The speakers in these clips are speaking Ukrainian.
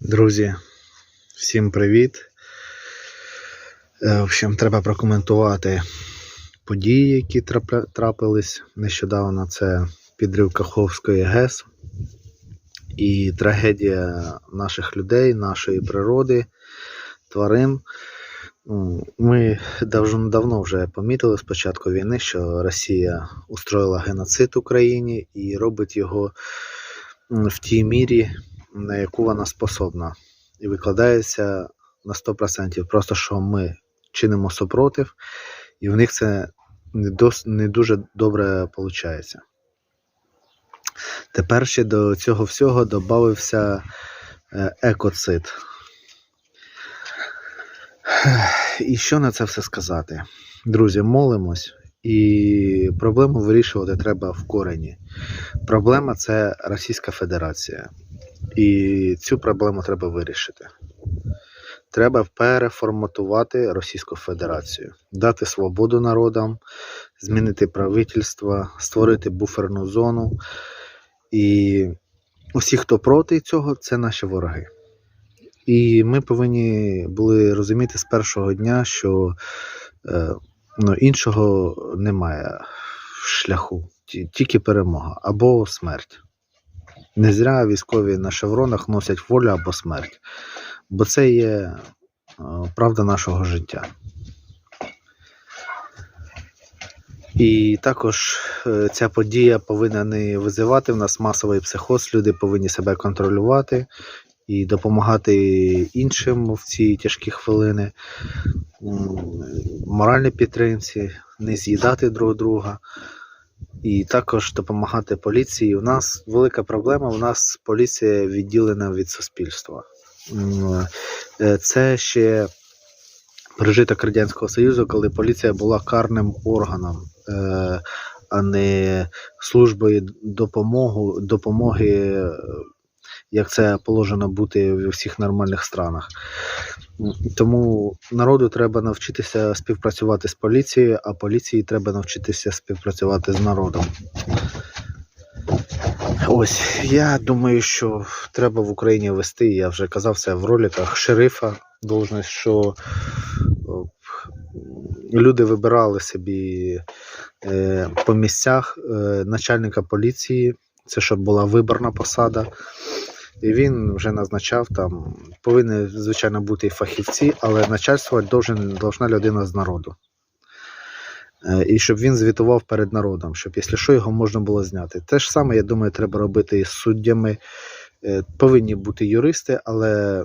Друзі, всім привіт. Е, В общем, треба прокоментувати події, які трапились нещодавно. Це підрив Каховської ГЕС і трагедія наших людей, нашої природи, тварин. Ну, Ми давно, вже помітили з початку війни, що Росія устроїла геноцид Україні і робить його в тій мірі, на яку вона способна, і викладається на 100%. Просто що ми чинимо супротив, і в них це не, дос, не дуже добре виходить. Тепер ще до цього всього додався е, екоцид. І що на це все сказати? Друзі, молимось, і проблему вирішувати треба в корені. Проблема це Російська Федерація. І цю проблему треба вирішити. Треба переформатувати Російську Федерацію, дати свободу народам, змінити правительство, створити буферну зону. І усі, хто проти цього, це наші вороги. І ми повинні були розуміти з першого дня, що е, ну, іншого немає шляху, тільки перемога або смерть. Не зря військові на шевронах носять волю або смерть, бо це є е, правда нашого життя. І також е, ця подія повинна не визивати в нас масовий психоз. Люди повинні себе контролювати і допомагати іншим в ці тяжкі хвилини, моральній підтримці, не з'їдати друг друга. І також допомагати поліції. У нас велика проблема. У нас поліція відділена від суспільства. Е, Це ще пережиток Радянського Союзу, коли поліція була карним органом, е, а не службою допомоги, допомоги, е, як це положено бути в всіх нормальних странах. Тому народу треба навчитися співпрацювати з поліцією, а поліції треба навчитися співпрацювати з народом. Ось, я думаю, що треба в Україні вести, я вже казав це в роликах шерифа, должність, що люди вибирали собі е, по місцях е, начальника поліції, це щоб була виборна посада. І він вже назначав там, повинні, звичайно, бути і фахівці, але начальство должна людина з народу. Е, І щоб він звітував перед народом, щоб, якщо що, його можна було зняти. Те ж саме, я думаю, треба робити із суддями. Е, Повинні бути юристи, але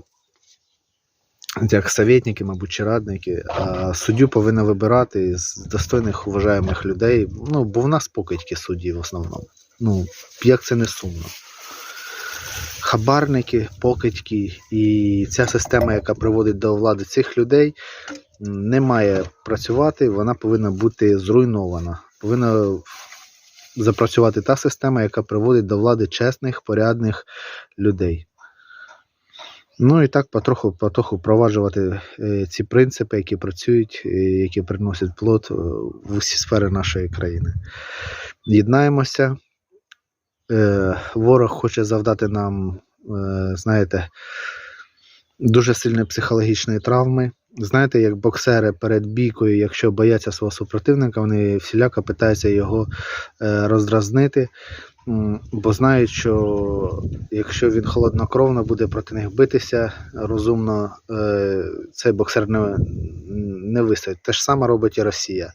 як советники, мабуть, чи радники, а суддю повинна вибирати з достойних уважаємих людей. Ну, бо в нас покидьки судді в основному. Ну, як це не сумно. Хабарники, покидьки, і ця система, яка приводить до влади цих людей, не має працювати, вона повинна бути зруйнована. Повинна запрацювати та система, яка приводить до влади чесних, порядних людей. Ну і так потроху, потроху впроваджувати е, ці принципи, які працюють, е, які приносять плод е, в усі сфери нашої країни. Єднаємося. Е, ворог хоче завдати нам, е, знаєте, дуже сильної психологічної травми. Знаєте, як боксери перед бійкою, якщо бояться свого супротивника, вони всіляко питаються його е, роздразнити, бо знають, що якщо він холоднокровно буде проти них битися розумно, цей боксер не, не вистоїть. Те ж саме робить і Росія.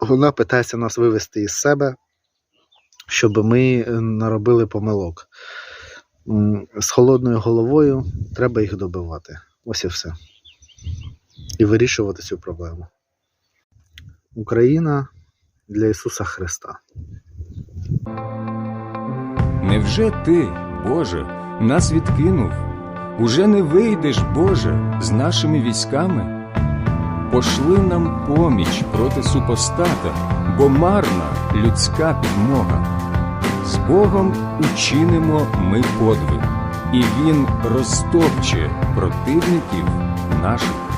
Вона питається нас вивести із себе, щоб ми е, наробили помилок. З холодною головою треба їх добивати. Ось і все. І вирішувати цю проблему. Україна для Ісуса Христа. Невже ти, Боже, нас відкинув? Уже не вийдеш, Боже, з нашими військами? Пошли нам поміч проти супостата, бо марна людська підмога. З Богом учинимо ми подвиг, і Він розтопче противників наших.